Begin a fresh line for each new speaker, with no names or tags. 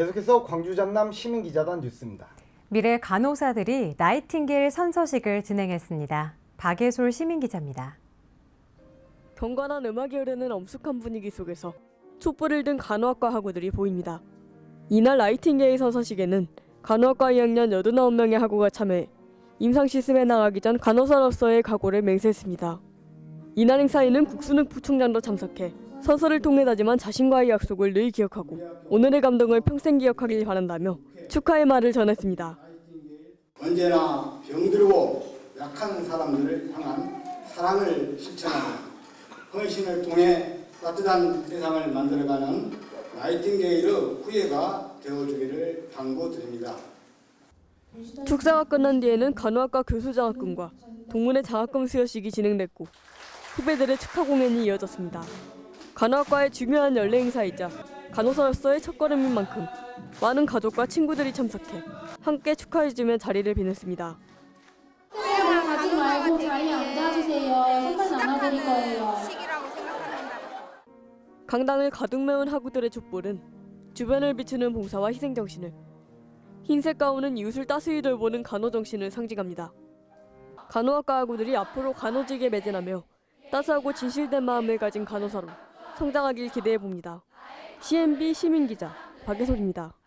계속해서 광주 전남 시민 기자단 뉴스입니다.
미래 간호사들이 나이팅게일 선서식을 진행했습니다. 박예솔 시민 기자입니다.
경관한 음악이 흐르는 엄숙한 분위기 속에서 촛불을 든 간호학과 학우들이 보입니다. 이날 나이팅게일 선서식에는 간호학과 2학년 89명의 학우가 참여해 임상 시스템에 나가기 전 간호사로서의 각오를 맹세했습니다. 이날 행사에는 국수능 부총장도 참석해 선서를 통해 다짐한 자신과의 약속을 늘 기억하고 오늘의 감동을 평생 기억하길 바란다며 축하의 말을 전했습니다.
언제나 병들고 약한 사람들을 향한 사랑을 실천하고 헌신을 통해 따뜻한 세상을 만들어가는 나이팅게일의 후예가 되어주기를 당부드립니다.
축사가 끝난 뒤에는 간호학과 교수 장학금과 동문회 장학금 수여식이 진행됐고 후배들의 축하 공연이 이어졌습니다. 간호학과의 중요한 연례 행사이자 간호사로서의 첫걸음인 만큼 많은 가족과 친구들이 참석해 함께 축하해주며 자리를 비냈습니다.
카메라 가지 말고 자리에 앉아주세요. 선물 나눠드릴 거예요.
강당을 가득 메운 학우들의 촛불은 주변을 비추는 봉사와 희생 정신을 흰색 가운은 이웃을 따스히 돌보는 간호 정신을 상징합니다. 간호학과 학우들이 앞으로 간호직에 매진하며 따스하고 진실된 마음을 가진 간호사로 성장하길 기대해 봅니다. CNB 시민 기자 박예솔입니다.